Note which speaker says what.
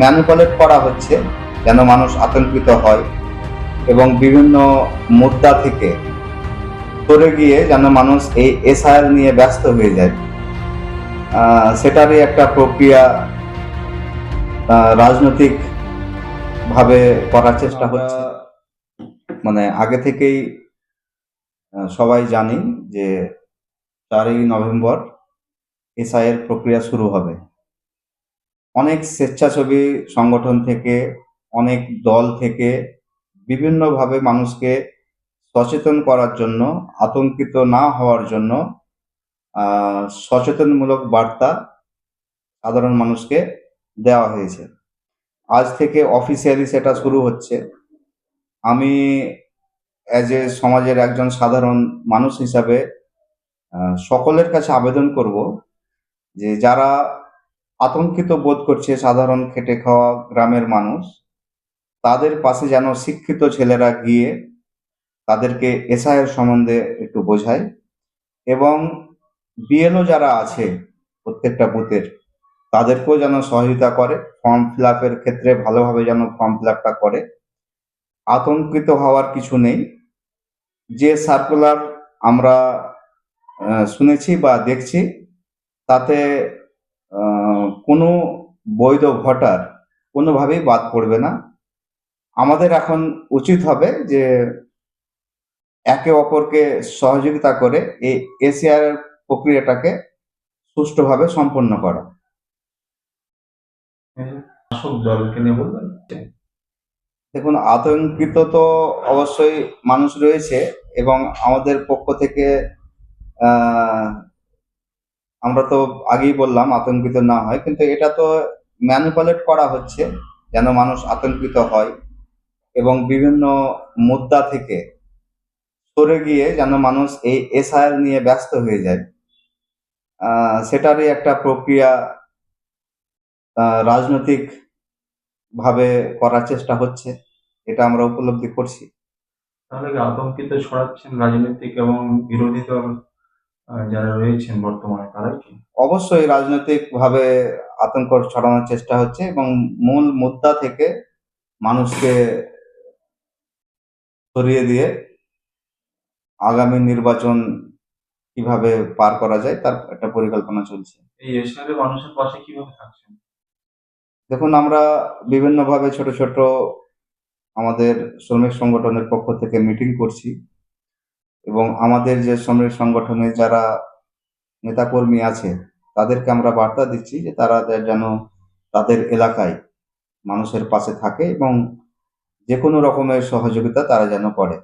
Speaker 1: Manipulate করা হচ্ছে যেন মানুষ আতঙ্কিত হয় এবং বিভিন্ন মুদ্রা থেকে সরে গিয়ে যেন মানুষ এই এসআইআর নিয়ে ব্যস্ত হয়ে যায়। সেটারই একটা প্রক্রিয়া রাজনৈতিক ভাবে করার চেষ্টা হচ্ছে। মানে আগে থেকেই সবাই জানি যে চারই নভেম্বর এসআইয়ের প্রক্রিয়া শুরু হবে। অনেক স্বেচ্ছাসেবী সংগঠন থেকে, অনেক দল থেকে বিভিন্নভাবে মানুষকে সচেতন করার জন্য, আতঙ্কিত না হওয়ার জন্য সচেতনমূলক বার্তা সাধারণ মানুষকে দেওয়া হয়েছে। আজ থেকে অফিসিয়ালি সেটা শুরু হচ্ছে। আমি অ্যাজ এ সমাজের একজন সাধারণ মানুষ হিসাবে সকলের কাছে আবেদন করব যে যারা আতঙ্কিত বোধ করছে সাধারণ খেটে খাওয়া গ্রামের মানুষ। তাদের পাশে যেন শিক্ষিত ছেলেরা গিয়ে তাদেরকে এসআইয়ের সম্বন্ধে একটু বোঝায় এবং বিএলও যারা আছে প্রত্যেকটা বুথের, তাদেরকেও যেন সহযোগিতা করে, ফর্ম ফিল আপের ক্ষেত্রে ভালোভাবে যেন ফর্ম ফিল আপটা করে। আতঙ্কিত হওয়ার কিছু নেই। যে সার্কুলার আমরা শুনেছি বা দেখছি, তাতে কোনো বৈধ ভোটার কোনোভাবেই বাদ পড়বে না। আমাদের এখন উচিত হবে যে একে অপরকে সহযোগিতা করে এই এসিআর প্রক্রিয়াটাকে সুষ্ঠুভাবে সম্পন্ন করা।
Speaker 2: শাসক দলকে নিয়ে বলবেন।
Speaker 1: দেখুন আতঙ্কিত তো অবশ্যই মানুষ রয়েছে এবং আমাদের পক্ষ থেকে আমরা তো আগেই বললাম আতঙ্কিত না হয়, কিন্তু এটা তো ম্যানিপুলেট করা হচ্ছে যেন মানুষ আতঙ্কিত হয় এবং বিভিন্ন মুদ্রা থেকে সরে গিয়ে যেন মানুষ এই এসআইআর নিয়ে ব্যস্ত হয়ে যায়। সেটারই একটা প্রক্রিয়া রাজনৈতিক ভাবে করার চেষ্টা হচ্ছে, এটা আমরা উপলব্ধি করছি।
Speaker 2: তাহলে আতঙ্কিত ছড়াচ্ছেন রাজনৈতিক এবং বিরোধী দল? যারা রয়েছেন বর্তমানে তারাই কি?
Speaker 1: অবশ্যই রাজনৈতিক ভাবে আতঙ্ক ছড়ানোর চেষ্টা হচ্ছে এবং মূল মুদ্রা থেকে মানুষকে সরিয়ে দিয়ে আগামী নির্বাচন কীভাবে পার করা যায় তার একটা পরিকল্পনা চলছে।
Speaker 2: এই এশিয়ারে মানুষের পাশে কীভাবে থাকছেন?
Speaker 1: দেখুন আমরা বিভিন্নভাবে ছোট ছোট আমাদের শ্রমিক সংগঠনের পক্ষ থেকে মিটিং করছি। এবং আমাদের যে শ্রমিক সংগঠনে যারা নেতাকর্মী আছে, তাদেরকে আমরা বার্তা দিচ্ছি যে তারা যেন তাদের এলাকায় মানুষের পাশে থাকে এবং যে কোনো রকমের সহযোগিতা তারা যেন করে।